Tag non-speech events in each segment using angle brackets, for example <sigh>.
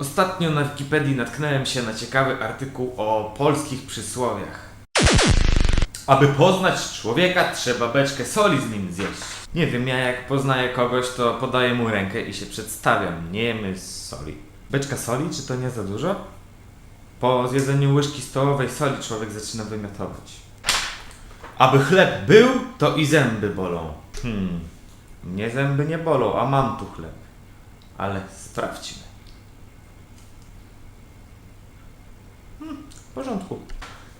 Ostatnio na Wikipedii natknąłem się na ciekawy artykuł o polskich przysłowiach. Aby poznać człowieka, trzeba beczkę soli z nim zjeść. Nie wiem, ja jak poznaję kogoś, to podaję mu rękę i się przedstawiam. Nie jemy soli. Beczka soli, czy to nie za dużo? Po zjedzeniu łyżki stołowej soli człowiek zaczyna wymiotować. Aby chleb był, to i zęby bolą. Hmm. Mnie zęby nie bolą, a mam tu chleb. Ale sprawdźmy. W porządku.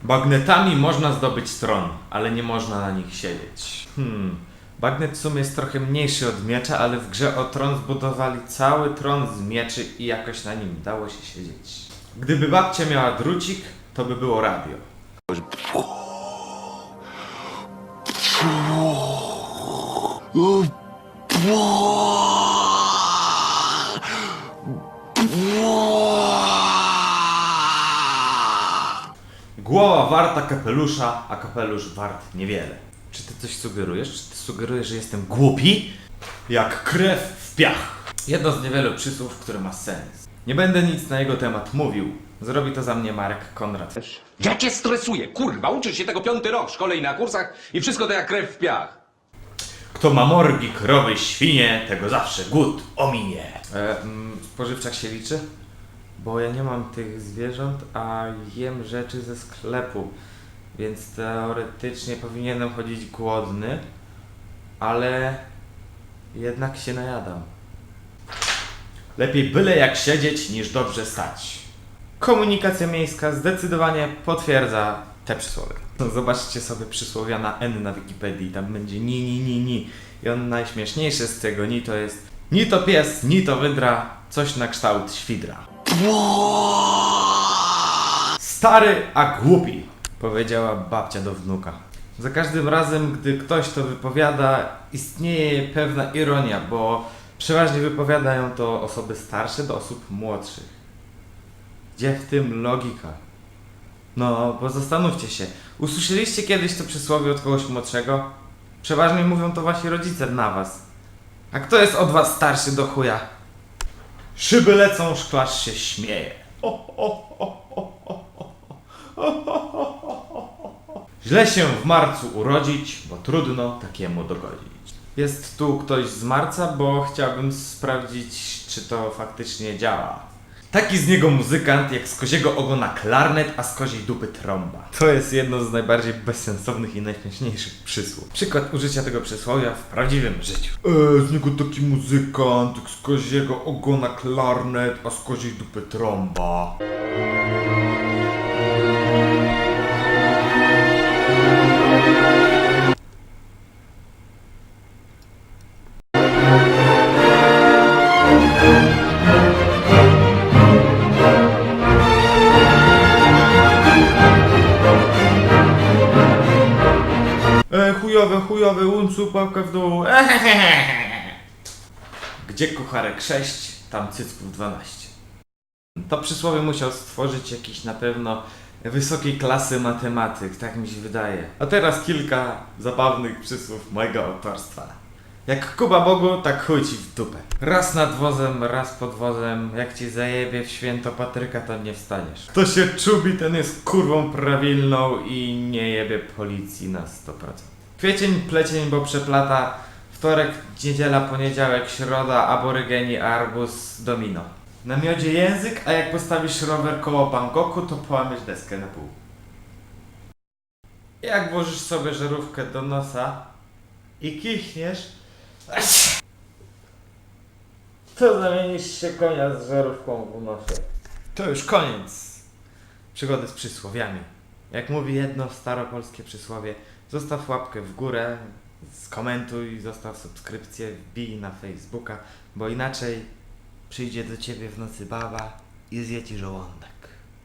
Bagnetami można zdobyć tron, ale nie można na nich siedzieć. Hmm. Bagnet w sumie jest trochę mniejszy od miecza, ale w grze o tron zbudowali cały tron z mieczy i jakoś na nim dało się siedzieć. Gdyby babcia miała drucik, to by było radio. Głowa warta kapelusza, a kapelusz wart niewiele. Czy ty coś sugerujesz? Czy ty sugerujesz, że jestem głupi? Jak krew w piach. Jedno z niewielu przysłów, które ma sens. Nie będę nic na jego temat mówił. Zrobi to za mnie Marek Konrad. Ja cię stresuję, kurwa, uczysz się tego piąty rok w szkole i na kursach i wszystko to jak krew w piach. Kto ma morgi, krowy, świnie, tego zawsze głód ominie. E, mm, spożywczak się liczy? Bo ja nie mam tych zwierząt, a jem rzeczy ze sklepu. Więc teoretycznie powinienem chodzić głodny, ale jednak się najadam. Lepiej byle jak siedzieć niż dobrze stać. Komunikacja miejska zdecydowanie potwierdza te przysłowie. No, Zobaczcie sobie przysłowia na N na Wikipedii, tam będzie ni, ni, ni, ni. I on najśmieszniejszy z tego ni to jest ni to pies, ni to wydra, coś na kształt świdra. Stary, a głupi, powiedziała babcia do wnuka. Za każdym razem, gdy ktoś to wypowiada, istnieje pewna ironia, bo przeważnie wypowiadają to osoby starsze do osób młodszych. Gdzie w tym logika? No, bo zastanówcie się. Usłyszeliście kiedyś to przysłowie od kogoś młodszego? Przeważnie mówią to wasi rodzice na was. A kto jest od was starszy do chuja? Szyby lecą, szklarz się śmieje. Źle się w marcu urodzić, bo trudno takiemu dogodzić. Jest tu ktoś z marca, bo chciałbym sprawdzić, czy to faktycznie działa. Taki z niego muzykant, jak z koziego ogona klarnet, a z koziej dupy trąba. To jest jedno z najbardziej bezsensownych i najśmieszniejszych przysłów. Przykład użycia tego przysłowia w prawdziwym życiu. E, z niego taki muzykant, jak z koziego ogona klarnet, a z koziej dupy trąba. Chujowe, chujowe, uncu, pałkę w dół. <laughs> Gdzie kucharek 6, tam cycków 12. To przysłowie musiał stworzyć jakiś na pewno wysokiej klasy matematyk, tak mi się wydaje. A teraz kilka zabawnych przysłów mojego autorstwa. Jak Kuba Bogu, tak chuj ci w dupę. Raz nad wozem, raz pod wozem, jak ci zajebie w święto Patryka, to nie wstaniesz. Kto się czubi, ten jest kurwą prawilną i nie jebie policji na 100%. Kwiecień, plecień, bo przeplata, wtorek, niedziela, poniedziałek, środa, aborygeni, arbuz, domino. Na miodzie język, a jak postawisz rower koło Bangkoku, to połamiesz deskę na pół. Jak włożysz sobie żarówkę do nosa i kichniesz, to zamienisz się konia z żarówką w nosie. To już koniec przygody z przysłowiami. Jak mówi jedno staropolskie przysłowie, zostaw łapkę w górę, skomentuj, zostaw subskrypcję, wbij na Facebooka, bo inaczej przyjdzie do ciebie w nocy baba i zje ci żołądek.